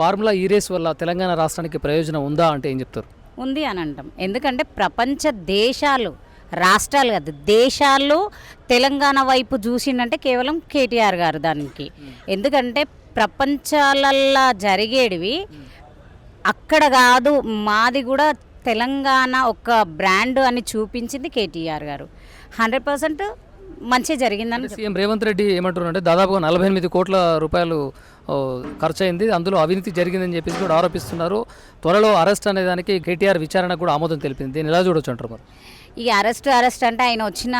Formula ఈ race వల్ల తెలంగాణ రాష్ట్రానికి ప్రయోజనం ఉందా అంటే ఏం చెప్తారు? ఉంది అని అంటాం. ఎందుకంటే ప్రపంచ దేశాలు రాష్ట్రాలు కాదు దేశాలు తెలంగాణ వైపు చూసిందంటే కేవలం కేటీఆర్ గారు దానికి. ఎందుకంటే ప్రపంచాలల్లా జరిగేటివి అక్కడ కాదు మాది కూడా తెలంగాణ ఒక బ్రాండ్ అని చూపించింది కేటీఆర్ గారు. హండ్రెడ్ పర్సెంట్ మంచిగా జరిగిందని సీఎం రేవంత్ రెడ్డి ఏమంటున్నారు అంటే దాదాపుగా నలభై ఎనిమిది కోట్ల రూపాయలు ఖర్చు అయింది అందులో అవినీతి జరిగిందని చెప్పేసి కూడా ఆరోపిస్తున్నారు. త్వరలో అరెస్ట్ అనే దానికి కేటీఆర్ విచారణ కూడా ఆమోదం తెలిపింది. దీన్ని ఎలా చూడొచ్చు అంటారు మరి? ఈ అరెస్ట్ అరెస్ట్ అంటే ఆయన వచ్చిన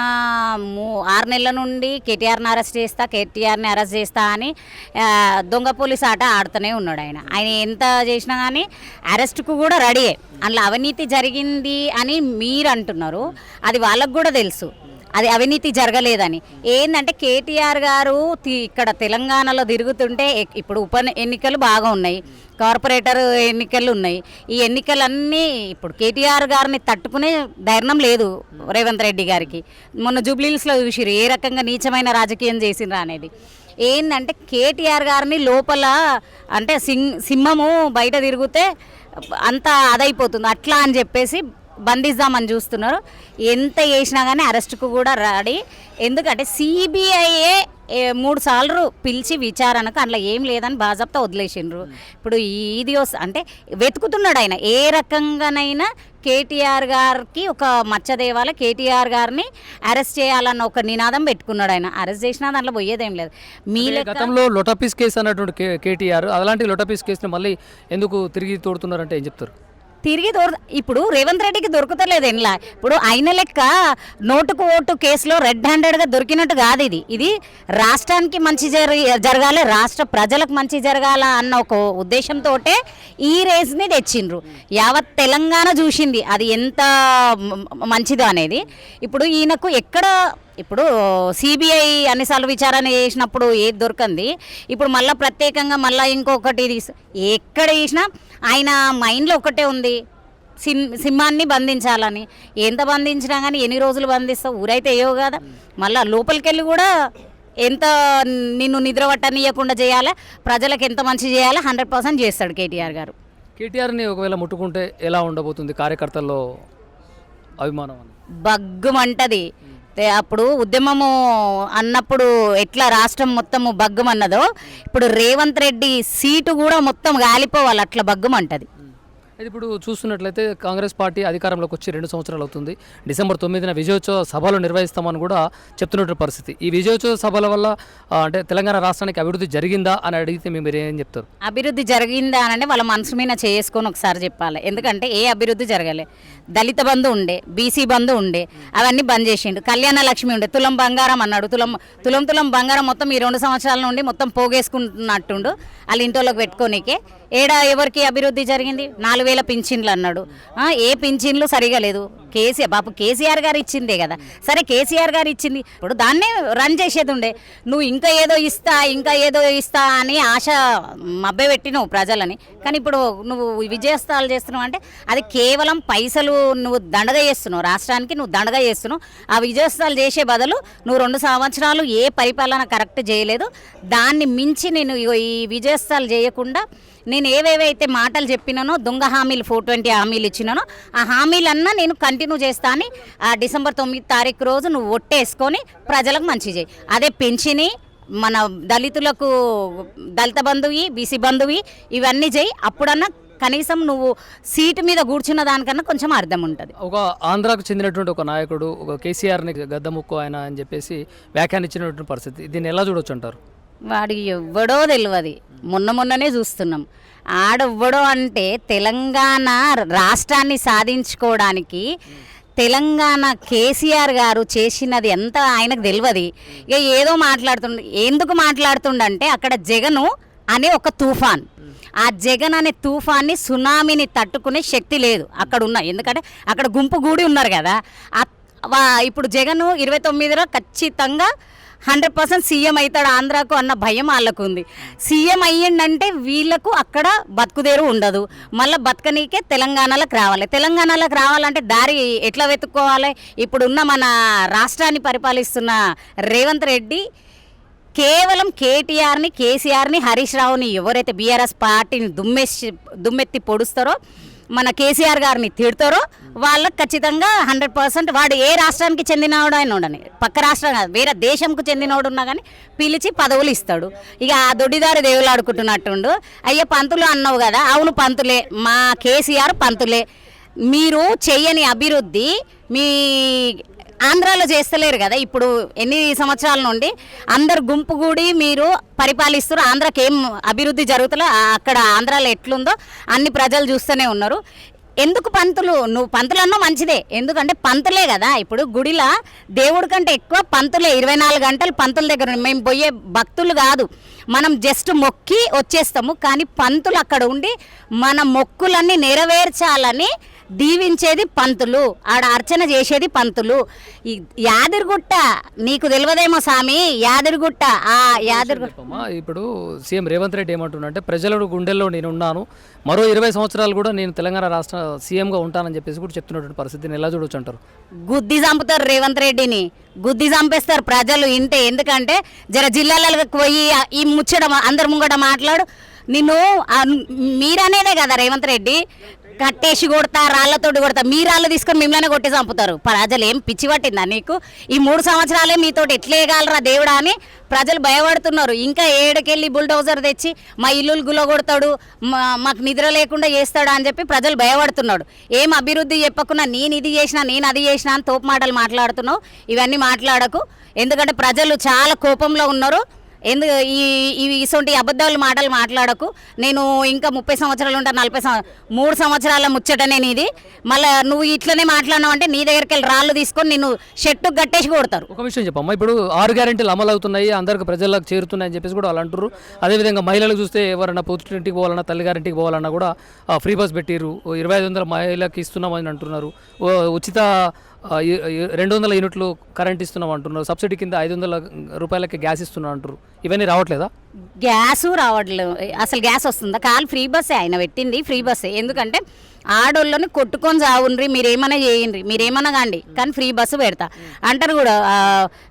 మూ- ఆరు నెలల నుండి కేటీఆర్ని అరెస్ట్ చేస్తా కేటీఆర్ని అరెస్ట్ చేస్తా అని దొంగ పోలీస్ ఆట ఆడుతూనే ఉన్నాడు ఆయన. ఆయన ఎంత చేసినా కానీ అరెస్ట్కు కూడా రెడీయే. అందులో అవినీతి జరిగింది అని మీరు అంటున్నారు. అది వాళ్ళకు కూడా తెలుసు. అది అవినీతి జరగలేదని. ఏంటంటే కేటీఆర్ గారు తి- ఇక్కడ తెలంగాణలో తిరుగుతుంటే ఇప్పుడు ఉప ఎన్నికలు బాగా ఉన్నాయి. కార్పొరేటర్ ఎన్నికలు ఉన్నాయి. ఈ ఎన్నికలన్నీ ఇప్పుడు కేటీఆర్ గారిని తట్టుకునే ధైర్యం లేదు రేవంత్ రెడ్డి గారికి. మొన్న జూబ్లీస్లో చూసిరు ఏ రకంగా నీచమైన రాజకీయం చేసిండ్రా అనేది. ఏంటంటే కేటీఆర్ గారిని లోపల అంటే సింహము బయట తిరిగితే అంత అదైపోతుంది. అట్లా అని చెప్పేసి బంధిద్దామని చూస్తున్నారు. ఎంత చేసినా కానీ అరెస్ట్కు కూడా రెడీ. ఎందుకంటే సిబిఐఏ మూడు సార్లు పిలిచి విచారణకు అందులో ఏం లేదని బాజాప్తా వదిలేసిండ్రు. ఇప్పుడు ఇది అంటే వెతుకుతున్నాడు ఆయన. ఏ రకంగానైనా కేటీఆర్ గారికి ఒక మచ్చదేవాల కేటీఆర్ గారిని అరెస్ట్ చేయాలన్న ఒక నినాదం పెట్టుకున్నాడు ఆయన. అరెస్ట్ చేసినా దాంట్లో పోయేదేం లేదు. మీ గతంలో లొటపీస్ కేసు అన్నటువంటి కేటీఆర్ అలాంటి లొటపీస్ కేసుని మళ్ళీ ఎందుకు తిరిగి తోడుతున్నారంటే ఏం చెప్తారు? తిరిగి దొర ఇప్పుడు రేవంత్ రెడ్డికి దొరుకుతలేదు ఎన్లా ఇప్పుడు అయిన లెక్క నోటుకు ఓటు కేసులో రెడ్ హ్యాండెడ్గా దొరికినట్టు కాదు ఇది. ఇది రాష్ట్రానికి మంచి జరి జరగాలి రాష్ట్ర ప్రజలకు మంచి జరగాల అన్న ఒక ఉద్దేశంతో ఈ రేస్ని తెచ్చిండ్రు. యావత్ తెలంగాణ చూసింది అది ఎంత మంచిదో అనేది. ఇప్పుడు ఈయనకు ఎక్కడ ఇప్పుడు సిబిఐ అన్నిసార్లు విచారణ చేసినప్పుడు ఏది దొరకంది? ఇప్పుడు మళ్ళీ ప్రత్యేకంగా మళ్ళీ ఇంకొకటి ఎక్కడ చేసినా ఆయన మైండ్లో ఒకటే ఉంది. సిం సింహాన్ని బంధించాలని. ఎంత బంధించినా కానీ ఎన్ని రోజులు బంధిస్తావు? ఊరైతే ఏవో కదా? మళ్ళీ లోపలికి కూడా ఎంత నిన్ను నిద్ర పట్టనీయకుండా చేయాలా? ప్రజలకు ఎంత మంచి చేయాలో? హండ్రెడ్ పర్సెంట్ చేస్తాడు కేటీఆర్ గారు. కేటీఆర్ని ఒకవేళ ముట్టుకుంటే ఎలా ఉండబోతుంది కార్యకర్తల్లో అభిమానం బగ్గుమంటది. అప్పుడు ఉద్యమము అన్నప్పుడు ఎట్లా రాష్ట్రం మొత్తము బగ్గుమన్నదో ఇప్పుడు రేవంత్ రెడ్డి సీటు కూడా మొత్తం గాలిపోవాలి అట్లా బగ్గుమంటది. అయితే ఇప్పుడు చూస్తున్నట్లయితే కాంగ్రెస్ పార్టీ అధికారంలోకి వచ్చి రెండు సంవత్సరాలు అవుతుంది. డిసెంబర్ తొమ్మిదిన విజయోత్సవ సభలు నిర్వహిస్తామని కూడా చెప్తున్నటువంటి పరిస్థితి. ఈ విజయోత్సవ సభల వల్ల అంటే తెలంగాణ రాష్ట్రానికి అభివృద్ధి జరిగిందా అని అడిగితే మేము ఏం చెప్తారు? అభివృద్ధి జరిగిందా అని అంటే వాళ్ళ మనసు మీద చేసుకొని ఒకసారి చెప్పాలి. ఎందుకంటే ఏ అభివృద్ధి జరగలే. దళిత బంధు ఉండే బీసీ బంధు ఉండే అవన్నీ బంద్ చేసిండు. కళ్యాణ లక్ష్మి ఉండే తులం బంగారం అన్నాడు. తులం తులం తులం బంగారం మొత్తం ఈ రెండు సంవత్సరాల నుండి మొత్తం పోగేసుకుంటున్నట్టుండు. వాళ్ళ ఇంట్లోకి పెట్టుకోనికే. ఏడా ఎవరికి అభివృద్ధి జరిగింది? నాలుగు వేల పింఛన్లు అన్నాడు. ఏ పింఛన్లు సరిగా లేదు. కేసీఆర్ బాపు కేసీఆర్ గారు ఇచ్చిందే కదా. సరే కేసీఆర్ గారు ఇచ్చింది. ఇప్పుడు దాన్నే రన్ చేసేది ఉండే నువ్వు ఇంకా ఏదో ఇస్తా ఇంకా ఏదో ఇస్తా అని ఆశ మభ్య ప్రజలని. కానీ ఇప్పుడు నువ్వు విజయస్థాలు చేస్తున్నావు అంటే అది కేవలం పైసలు నువ్వు దండగా చేస్తున్నావు. రాష్ట్రానికి నువ్వు దండగా చేస్తున్నావు. ఆ విజయస్థాలు చేసే బదులు నువ్వు రెండు సంవత్సరాలు ఏ పరిపాలన కరెక్ట్ చేయలేదు. దాన్ని మించి నేను ఇగో ఈ విజయస్థాలు చేయకుండా నేను ఏవేవైతే మాటలు చెప్పినానో దొంగ హామీలు ఫోర్ ట్వంటీ హామీలు ఇచ్చినానో ఆ హామీలన్నా నేను కంటిన్యూ చేస్తా అని ఆ డిసెంబర్ తొమ్మిది తారీఖు రోజు నువ్వు ఒట్టేసుకొని ప్రజలకు మంచి చేయి. అదే పెంచిని మన దళితులకు దళిత బంధువి బీసీ బంధువి ఇవన్నీ చేయి. అప్పుడన్నా కనీసం నువ్వు సీటు మీద కూర్చున్న దానికన్నా కొంచెం అర్థం ఉంటుంది. ఒక ఆంధ్రాకు చెందినటువంటి ఒక నాయకుడు ఒక కేసీఆర్ని గద్దముక్కు ఆయన అని చెప్పేసి వ్యాఖ్యానించినటువంటి పరిస్థితి. దీన్ని ఎలా చూడొచ్చు అంటారు? వాడికి ఎవ్వడో తెలియదు మొన్న మొన్ననే చూస్తున్నాం. ఆడెవ్వడో అంటే తెలంగాణ రాష్ట్రాన్ని సాధించుకోవడానికి తెలంగాణ కేసీఆర్ గారు చేసినది ఎంత ఆయనకు తెలియదు ఇక ఏదో మాట్లాడుతుండ ఎందుకు మాట్లాడుతుండంటే అక్కడ జగను అనే ఒక తుఫాన్. ఆ జగన్ అనే తుఫాన్ని సునామీని తట్టుకునే శక్తి లేదు అక్కడ ఉన్న ఎందుకంటే అక్కడ గుంపు గూడి ఉన్నారు కదా. ఇప్పుడు జగన్ ఇరవై తొమ్మిదిలో ఖచ్చితంగా హండ్రెడ్ పర్సెంట్ సీఎం అవుతాడు ఆంధ్రాకు అన్న భయం వాళ్ళకు ఉంది సీఎం అయ్యిండంటే వీళ్ళకు అక్కడ బతుకుదేరు ఉండదు. మళ్ళీ బతకనీకే తెలంగాణలోకి రావాలి. తెలంగాణలోకి రావాలంటే దారి ఎట్లా వెతుక్కోవాలి? ఇప్పుడున్న మన రాష్ట్రాన్ని పరిపాలిస్తున్న రేవంత్ రెడ్డి కేవలం కేటీఆర్ని కేసీఆర్ని హరీష్ రావుని ఎవరైతే బీఆర్ఎస్ పార్టీని దుమ్మెసి దుమ్మెత్తి పొడుస్తారో మన కేసీఆర్ గారిని తిడతారో వాళ్ళకి ఖచ్చితంగా హండ్రెడ్ పర్సెంట్ వాడు ఏ రాష్ట్రానికి చెందినవాడు ఆయన ఉండని. పక్క రాష్ట్రం కాదు వేరే దేశంకు చెందినవాడు ఉన్నా కానీ పిలిచి పదవులు ఇస్తాడు. ఇక ఆ దొడ్డిదారి దేవులు ఆడుకుంటున్నట్టుండు. అయ్యే పంతులు అన్నావు కదా అవును పంతులే మా కేసీఆర్ పంతులే. మీరు చెయ్యని అభివృద్ధి మీ ఆంధ్రాలో చేస్తలేరు కదా? ఇప్పుడు ఎన్ని సంవత్సరాల నుండి అందరు గుంపు కూడి మీరు పరిపాలిస్తారు ఆంధ్రాకి ఏం అభివృద్ధి జరుగుతుందో అక్కడ ఆంధ్రాలో ఎట్లుందో అన్ని ప్రజలు చూస్తూనే ఉన్నారు. ఎందుకు పంతులు? నువ్వు పంతులు అన్నా మంచిదే. ఎందుకంటే పంతులే కదా. ఇప్పుడు గుడిలో దేవుడి కంటే ఎక్కువ పంతులే. ఇరవై నాలుగు గంటలు పంతుల దగ్గర మేము పోయే భక్తులు కాదు. మనం జస్ట్ మొక్కి వచ్చేస్తాము. కానీ పంతులు అక్కడ ఉండి మన మొక్కులన్నీ నెరవేర్చాలని దీవించేది పంతులు ఆడ అర్చన చేసేది పంతులు. ఈ యాదిరిగుట్ట నీకు తెలియదేమో స్వామి యాదిరిగుట్ట ఆ యాదిరిగుట్ట. ఇప్పుడు సీఎం రేవంత్ రెడ్డి ఏమంటున్నా ప్రజల గుండెల్లో నేను ఉన్నాను మరో ఇరవై సంవత్సరాలు కూడా నేను తెలంగాణ రాష్ట్ర సీఎంగా ఉంటానని చెప్పేసి కూడా చెప్తున్నటువంటి పరిస్థితిని ఎలా చూడొచ్చు అంటారు? గుద్ది చంపుతారు రేవంత్ రెడ్డిని. గుద్ది చంపేస్తారు ప్రజలు ఇంతే. ఎందుకంటే జర జిల్లాలకు పోయి ఈ ముచ్చట మా- అందరి ముంగట మాట్లాడు. నిన్ను మీరనేదే కదా రేవంత్ రెడ్డి. కట్టేసి కొడతా రాళ్ళతోటి కొడతా. మీ రాళ్ళు తీసుకొని మిమ్మల్ని కొట్టి చంపుతారు. ప్రజలు ఏం పిచ్చి పట్టిందా నీకు? ఈ మూడు సంవత్సరాలే మీతోటి ఎట్లేయగలరా దేవుడా అని ప్రజలు భయపడుతున్నారు. ఇంకా ఏడుకెళ్ళి బుల్డోజర్ తెచ్చి మా ఇల్లులు గులగొడతాడు మా- మాకు నిద్ర లేకుండా చేస్తాడు అని చెప్పి ప్రజలు భయపడుతున్నాడు ఏం అభివృద్ధి చెప్పకుండా నేను ఇది చేసినా నేను అది చేసినా అని తోపు మాటలు మాట్లాడుతున్నావు. ఇవన్నీ మాట్లాడకు. ఎందుకంటే ప్రజలు చాలా కోపంలో ఉన్నారు. ఎందు ఈ ఇవి ఇటువంటి అబద్ధాలు మాటలు మాట్లాడకు. నేను ఇంకా ముప్పై సంవత్సరాలు ఉంటా నలభై మూడు సంవత్సరాల ముచ్చట నేను ఇది మళ్ళీ నువ్వు ఇట్లనే మాట్లాడినావు అంటే నీ దగ్గరికి వెళ్ళి రాళ్ళు తీసుకొని నిన్ను షెట్టు కట్టేసి కొడతారు. ఒక విషయం చెప్పమ్మా ఇప్పుడు ఆరు గ్యారెంటీలు అమలు అవుతున్నాయి అందరికి ప్రజలకు చేరుతున్నాయి అని చెప్పేసి కూడా వాళ్ళు అంటారు అదేవిధంగా మహిళలకు చూస్తే ఎవరైనా పుట్టింటికి పోవాలన్నా తల్లి గారింటికి పోవాలన్నా కూడా ఫ్రీ బస్ పెట్టిరు ఓ ఇరవై ఐదు వందల మహిళలకు ఇస్తున్నామని అంటున్నారు. ఓ ఉచిత రెండు వందల యూనిట్లు కరెంట్ ఇస్తున్నాం అంటున్నారు. సబ్సిడీ కింద ఐదు వందల రూపాయలకి గ్యాస్ ఇస్తున్నాం అంటారు ఇవన్నీ రావట్లేదా? గ్యాస్ రావట్లేదు. అసలు గ్యాస్ వస్తుందా? కాలు ఫ్రీ బస్సే ఆయన పెట్టింది ఫ్రీ బస్సే. ఎందుకంటే ఆడోళ్ళని కొట్టుకొని చావుండ్రి మీరేమైనా చేయండి మీరేమన్నా కాండి కానీ ఫ్రీ బస్సు పెడతా. అంటారు కూడా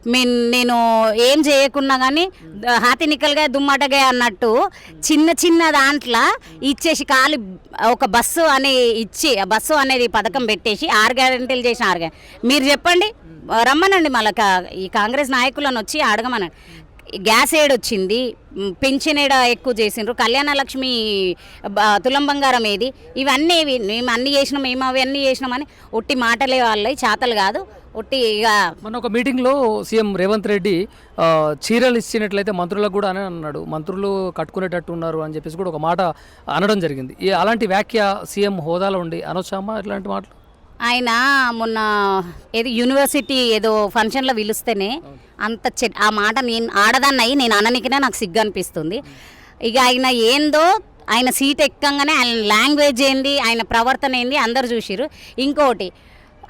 మీ- నేను ఏం చేయకున్నా కానీ హాతి నిక్కలుగా దుమ్మటగా అన్నట్టు చిన్న చిన్న దాంట్లో ఇచ్చేసి కాలు ఒక బస్సు అని ఇచ్చి ఆ బస్సు అనేది పథకం పెట్టేసి ఆరు గ్యారెంటీలు చేసిన ఆరు మీరు చెప్పండి రమ్మనండి మళ్ళీ కా- ఈ కాంగ్రెస్ నాయకులను వచ్చి అడగమనండి. గ్యాస్ ఏడ్ వచ్చింది పెన్షన్ ఏడ ఎక్కువ చేసిండ్రు కళ్యాణ లక్ష్మి తులం బంగారం ఏది ఇవన్నీ మేము అన్ని చేసినాం మేము అవి అన్నీ చేసినామని ఒట్టి మాటలే వాళ్ళవి చేతలు కాదు ఒట్టి ఇక మొన్న ఒక మీటింగ్లో సీఎం రేవంత్ రెడ్డి చీరలు ఇచ్చినట్లయితే మంత్రులకు కూడా అని అన్నాడు. మంత్రులు కట్టుకునేటట్టు ఉన్నారు అని చెప్పేసి కూడా ఒక మాట అనడం జరిగింది. ఈ అలాంటి వ్యాఖ్య సీఎం హోదాలో ఉండి అనొచ్చామా ఇలాంటి మాటలు? ఆయన మొన్న ఏది యూనివర్సిటీ ఏదో ఫంక్షన్లో పిలుస్తేనే అంత చె ఆ మాట నేను ఆడదాన్ని అయ్యి నేను అననికినే నాకు సిగ్గు అనిపిస్తుంది ఇక ఆయన ఏందో ఆయన సీట్ ఎక్కంగానే ఆయన లాంగ్వేజ్ ఏంది ఆయన ప్రవర్తన ఏంది అందరు చూసిరు ఇంకోటి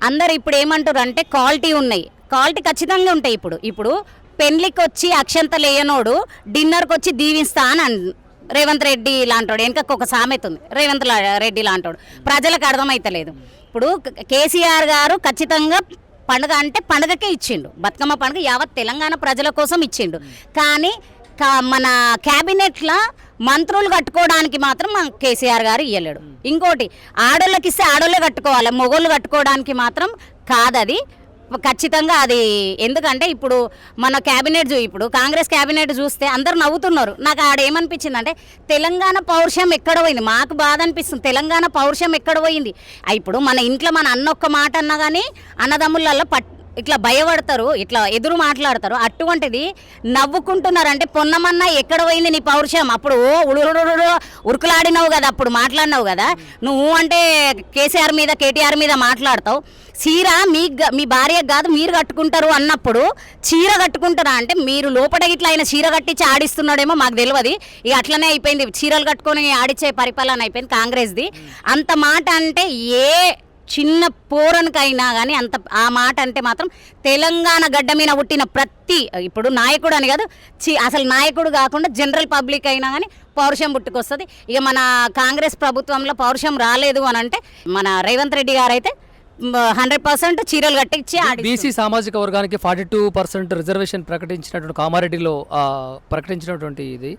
అందరు ఇప్పుడు ఏమంటారు అంటే క్వాలిటీ ఉన్నాయి. క్వాలిటీ ఖచ్చితంగా ఉంటాయి ఇప్పుడు. ఇప్పుడు పెళ్ళికి వచ్చి అక్షంతలు వేయనోడు డిన్నర్కి వచ్చి దీవిస్తా అన్ రేవంత్ రెడ్డి లాంటోడు వెనక ఒక సామెత ఉంది. రేవంత్ రెడ్డి లాంటోడు. ప్రజలకు అర్థమైతలేదు. ఇప్పుడు కేసీఆర్ గారు ఖచ్చితంగా పండుగ అంటే పండుగకే ఇచ్చిండు. బతుకమ్మ పండుగ యావత్ తెలంగాణ ప్రజల కోసం ఇచ్చిండు. కానీ కా- మన క్యాబినెట్లో మంత్రులు కట్టుకోవడానికి మాత్రం మన కేసీఆర్ గారు ఇవ్వలేడు ఇంకోటి ఆడోళ్ళకి ఇస్తే ఆడోళ్ళే కట్టుకోవాలి మొగోళ్ళు కట్టుకోవడానికి మాత్రం కాదది. ఖచ్చితంగా అది ఎందుకంటే ఇప్పుడు మన క్యాబినెట్ చూ ఇప్పుడు కాంగ్రెస్ క్యాబినెట్ చూస్తే అందరు నవ్వుతున్నారు. నాకు ఆడ ఏమనిపించింది అంటే తెలంగాణ పౌరుషం ఎక్కడ పోయింది? మాకు బాధ అనిపిస్తుంది. తెలంగాణ పౌరుషం ఎక్కడ పోయింది? ఇప్పుడు మన ఇంట్లో మన అన్న ఒక్క మాట అన్నా కానీ అన్నదమ్ములలో పట్ ఇట్లా భయపడతారు ఇట్లా ఎదురు మాట్లాడతారు. అటువంటిది నవ్వుకుంటున్నారు అంటే పొన్నమన్న ఎక్కడ పోయింది నీ పౌరుషం? అప్పుడు ఓ ఉరుకులాడినావు కదా అప్పుడు మాట్లాడినావు కదా నువ్వు అంటే కేసీఆర్ మీద కేటీఆర్ మీద మాట్లాడతావు చీర మీ మీ భార్య కాదు మీరు కట్టుకుంటారు అన్నప్పుడు చీర కట్టుకుంటారా అంటే మీరు లోపల ఇట్లా ఆయన చీర కట్టించి ఆడిస్తున్నాడేమో మాకు తెలియదు ఇక అట్లనే అయిపోయింది చీరలు కట్టుకొని ఆడిచ్చే పరిపాలన అయిపోయింది కాంగ్రెస్ది అంత మాట అంటే ఏ చిన్న పోరనికైనా కానీ అంత ఆ మాట అంటే మాత్రం తెలంగాణ గడ్డ మీద పుట్టిన ప్రతి ఇప్పుడు నాయకుడు అని కాదు చి అసలు నాయకుడు కాకుండా జనరల్ పబ్లిక్ అయినా కానీ పౌరుషం పుట్టుకొస్తుంది. ఇక మన కాంగ్రెస్ ప్రభుత్వంలో పౌరుషం రాలేదు అని అంటే మన రేవంత్ రెడ్డి గారు అయితే హండ్రెడ్ పర్సెంట్ చీరలు కట్టించి బీసీ సామాజిక వర్గానికి ఫార్టీ టూ పర్సెంట్ రిజర్వేషన్ ప్రకటించినటువంటి కామారెడ్డిలో ప్రకటించినటువంటి ఇది.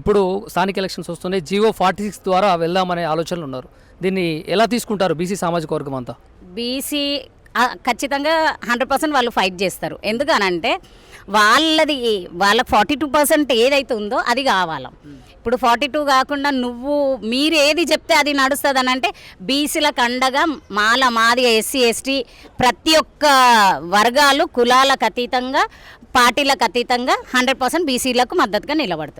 ఇప్పుడు స్థానిక ఎలక్షన్స్ వస్తున్నాయి. జియో ఫార్టీ సిక్స్ ద్వారా వెళ్దామనే ఆలోచనలు ఉన్నారు. దీన్ని ఎలా తీసుకుంటారు బీసీ సామాజిక వర్గం అంతా? బీసీ ఖచ్చితంగా హండ్రెడ్ పర్సెంట్ వాళ్ళు ఫైట్ చేస్తారు. ఎందుకనంటే వాళ్ళది వాళ్ళ ఫార్టీ టూ పర్సెంట్ ఏదైతే ఉందో అది కావాలి. ఇప్పుడు ఫార్టీ టూ కాకుండా నువ్వు మీరు ఏది చెప్తే అది నడుస్తుంది అని అంటే బీసీలకు అండగా మాల మాది ఎస్సీ ఎస్టీ ప్రతి ఒక్క వర్గాలు కులాలకు అతీతంగా పార్టీలకు అతీతంగా హండ్రెడ్ పర్సెంట్ బీసీలకు మద్దతుగా నిలబడతారు